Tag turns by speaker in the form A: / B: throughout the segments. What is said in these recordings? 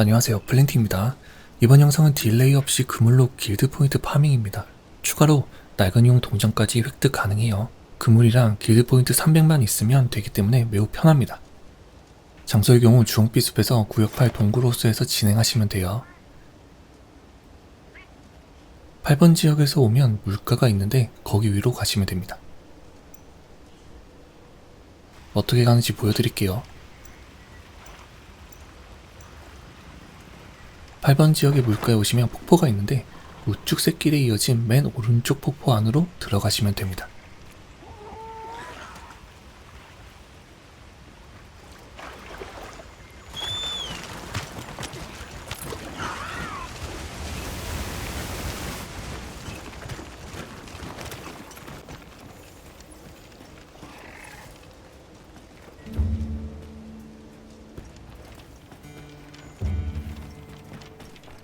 A: 안녕하세요. 플랜팅입니다. 이번 영상은 딜레이 없이 그물로 길드 포인트 파밍입니다. 추가로 낡은용 동전까지 획득 가능해요. 그물이랑 길드 포인트 300만 있으면 되기 때문에 매우 편합니다. 장소의 경우 주홍빛 숲에서 구역 8 동굴 호수에서 진행하시면 돼요. 8번 지역에서 오면 물가가 있는데 거기 위로 가시면 됩니다. 어떻게 가는지 보여드릴게요 8번 지역의 물가에 오시면 폭포가 있는데 우측 샛길에 이어진 맨 오른쪽 폭포 안으로 들어가시면 됩니다.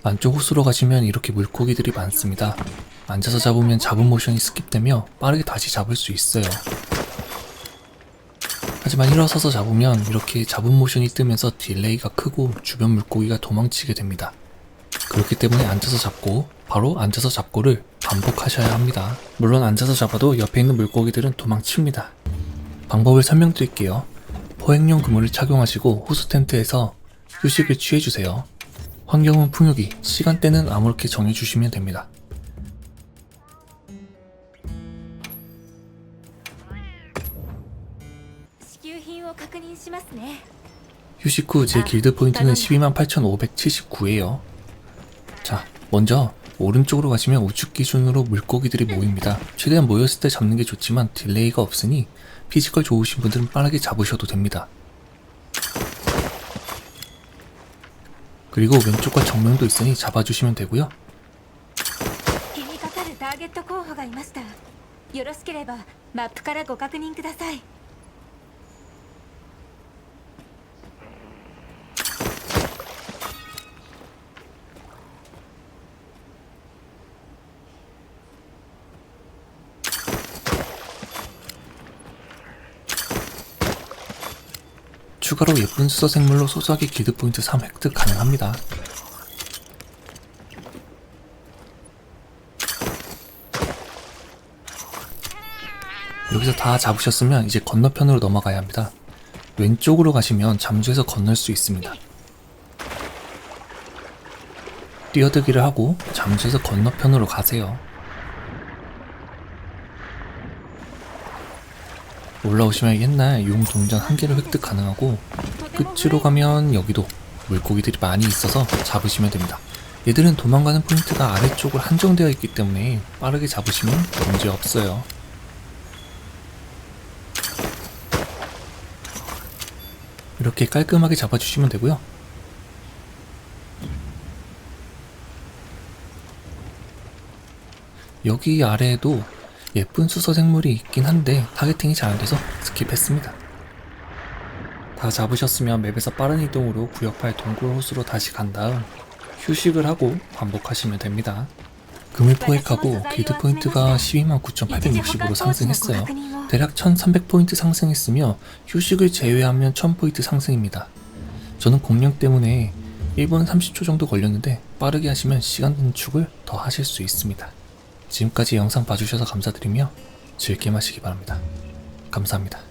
A: 안쪽 호수로 가시면 이렇게 물고기들이 많습니다. 앉아서 잡으면 잡은 모션이 스킵되며 빠르게 다시 잡을 수 있어요. 하지만 일어서서 잡으면 이렇게 잡은 모션이 뜨면서 딜레이가 크고 주변 물고기가 도망치게 됩니다. 그렇기 때문에 앉아서 잡고 바로 앉아서 잡고를 반복하셔야 합니다. 물론 앉아서 잡아도 옆에 있는 물고기들은 도망칩니다. 방법을 설명드릴게요. 포획용 그물을 착용하시고 호수 텐트에서 휴식을 취해주세요. 환경은 풍요기, 시간대는 아무렇게 정해주시면 됩니다. 휴식 후제 아, 길드 포인트는 128,579에요. 자, 먼저 오른쪽으로 가시면 우측 기준으로 물고기들이 모입니다. 최대한 모였을 때 잡는 게 좋지만 딜레이가 없으니 피지컬 좋으신 분들은 빠르게 잡으셔도 됩니다. 그리고 왼쪽과 정면도 있으니 잡아주시면 되고요. 추가로 예쁜 수서 생물로 소소하게 길드 포인트 3 획득 가능합니다. 여기서 다 잡으셨으면 이제 건너편으로 넘어가야 합니다. 왼쪽으로 가시면 잠수해서 건널 수 있습니다. 뛰어들기를 하고 잠수해서 건너편으로 가세요. 올라오시면 옛날 용 동전 한 개를 획득 가능하고 끝으로 가면 여기도 물고기들이 많이 있어서 잡으시면 됩니다. 얘들은 도망가는 포인트가 아래쪽으로 한정되어 있기 때문에 빠르게 잡으시면 문제 없어요. 이렇게 깔끔하게 잡아주시면 되고요. 여기 아래에도 예쁜 수서 생물이 있긴 한데 타겟팅이 잘 안 돼서 스킵했습니다. 다 잡으셨으면 맵에서 빠른 이동으로 구역 8 동굴 호수로 다시 간 다음 휴식을 하고 반복하시면 됩니다. 금을 포획하고 길드 포인트가 129,860으로 상승했어요. 대략 1300포인트 상승했으며 휴식을 제외하면 1000포인트 상승입니다. 저는 공룡 때문에 1분 30초 정도 걸렸는데 빠르게 하시면 시간 단축을 더 하실 수 있습니다. 지금까지 영상 봐주셔서 감사드리며 즐게 마시기 바랍니다. 감사합니다.